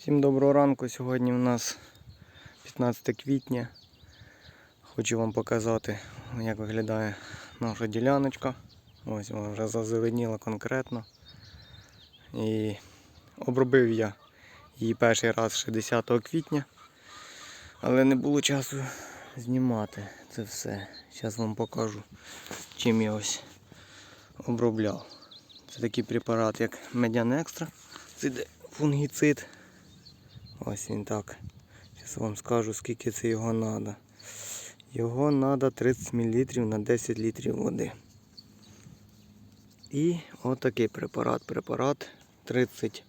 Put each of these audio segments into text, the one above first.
Всім доброго ранку. Сьогодні у нас 15 квітня. Хочу вам показати, як виглядає наша діляночка. Ось вона вже зазеленіла конкретно. І обробив я її перший раз ще 10 квітня, але не було часу знімати це все. Зараз вам покажу, чим я ось обробляв. Це такий препарат, як Медян Екстра. Це фунгіцид. Ось він так. Зараз вам скажу, скільки це його треба. Його треба 30 мл на 10 літрів води. І отакий препарат. Препарат 30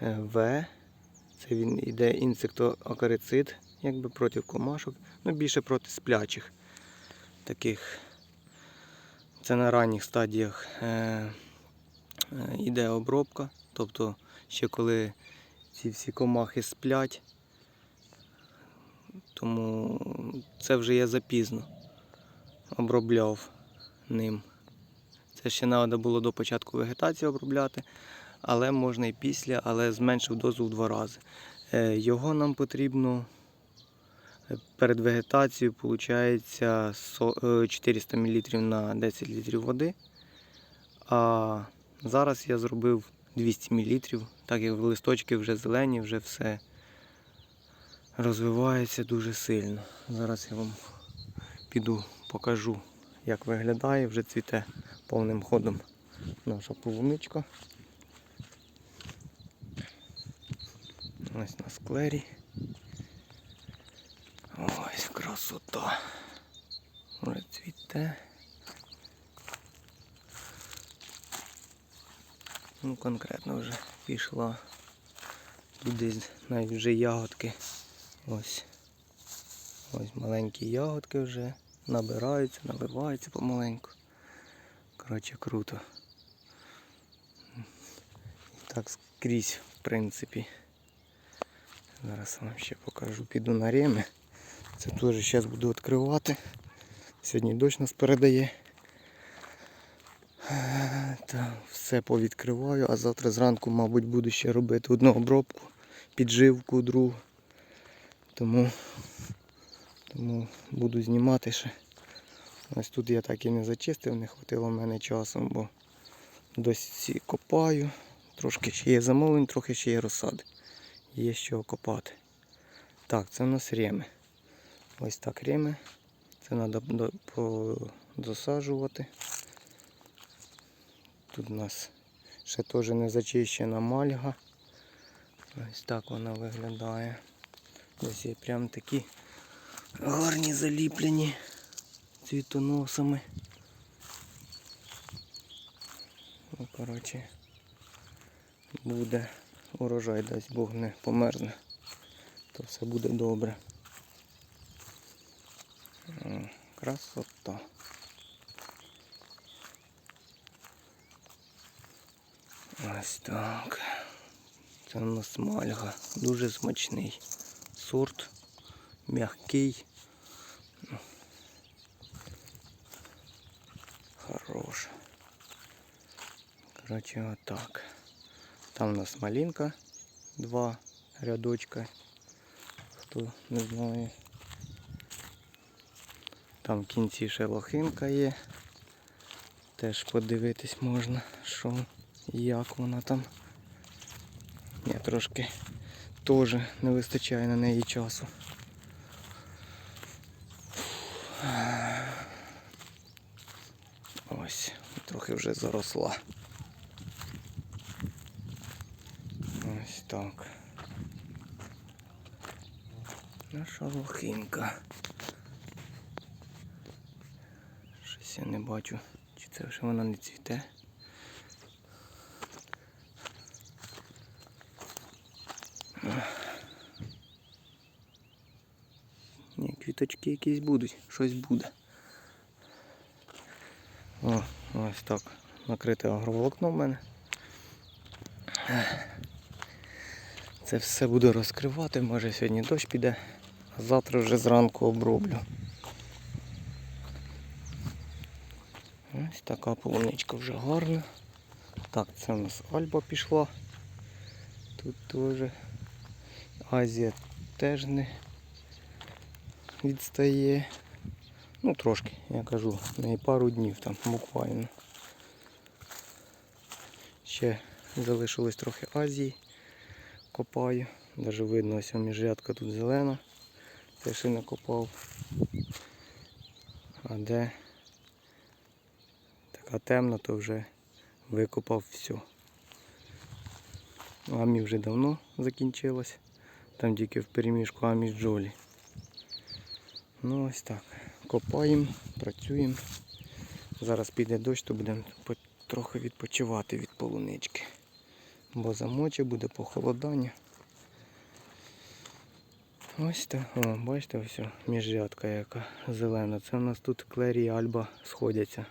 В. Це він йде інсектоакарицид, якби проти комашок, ну більше проти сплячих. Таких. Це на ранніх стадіях е, е, йде обробка. Тобто ще коли ці всі комахи сплять, тому це вже я запізно обробляв ним. Це ще треба було до початку вегетації обробляти, але можна і після, але зменшив дозу в два рази. Е, Його нам потрібно е, перед вегетацією, виходить 400 мл на 10 літрів води. А зараз я зробив 200 мл, так як листочки вже зелені, вже все розвивається дуже сильно. Зараз я вам піду покажу, як виглядає, вже цвіте повним ходом наша полуничка. Ось на склері. Ось красота. Вже цвіте. Ну, конкретно вже пішла. Десь навіть вже ягодки. Ось. Ось маленькі ягодки вже набираються, наливаються помаленьку. Коротше, круто. І так скрізь, в принципі. Зараз вам ще покажу. Піду на реми. Це теж зараз буду відкривати. Сьогодні дощ нас передає. Так, все повідкриваю, а завтра зранку, мабуть, буду ще робити одну обробку, підживку другу. Тому, тому буду знімати ще. Ось тут я так і не зачистив, не хватило в мене часу, бо досі копаю. Трошки ще є замовлень, трохи ще є розсади. Є що копати. Так, це у нас реми. Ось так реми. Це треба досаджувати. Тут у нас ще теж не зачищена мальга. Ось так вона виглядає. Ось є прям такі гарні заліплені цвітоносами. Ну, коротше, буде урожай, дасть Бог не померзне, то все буде добре. Красота. Ось так. Це у нас мальга. Дуже смачний сорт, м'який. Хорош. Коротше, отак. Там у нас малинка, два рядочка. Хто не знає. Там в кінці ще лохинка є. Теж подивитись можна, що як вона там. Ні, трошки теж не вистачає на неї часу. Ось, трохи вже заросла. Ось так. Наша лохинка. Щось я не бачу, чи це вже вона не цвіте. Ні, квіточки якісь будуть, щось буде. О, ось так. Накрите агроволокно в мене. Це все буду розкривати, може сьогодні дощ піде, а завтра вже зранку оброблю. Ось така полуничка вже гарна. Так, це у нас альба пішла. Тут теж Азія теж не відстає. Ну трошки, я кажу, не пару днів там буквально. Ще залишилось трохи Азії. Копаю. Даже видно, ось міжрядка тут зелена. Це ще не копав. А де така темна, то вже викопав все. Амі вже давно закінчилось. Там тільки в переміжку Амі Джолі. Ну ось так. Копаємо, працюємо. Зараз піде дощ, то будемо трохи відпочивати від полунички. Бо замоче буде похолодання. Ось так. О, бачите, ось міжрядка яка зелена. Це у нас тут клері і альба сходяться.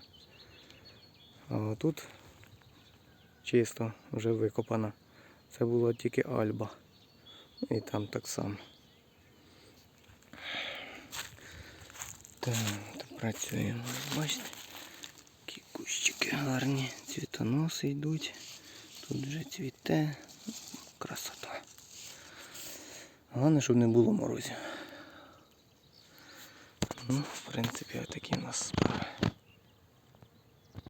А тут чисто вже викопана. Це була тільки альба. І там так само. Так, працюємо. Бачите? Які кущики гарні, цвітоноси йдуть. Тут вже цвіте. Красота. Головне, щоб не було морозів. Ну, в принципі, отакі у нас справи.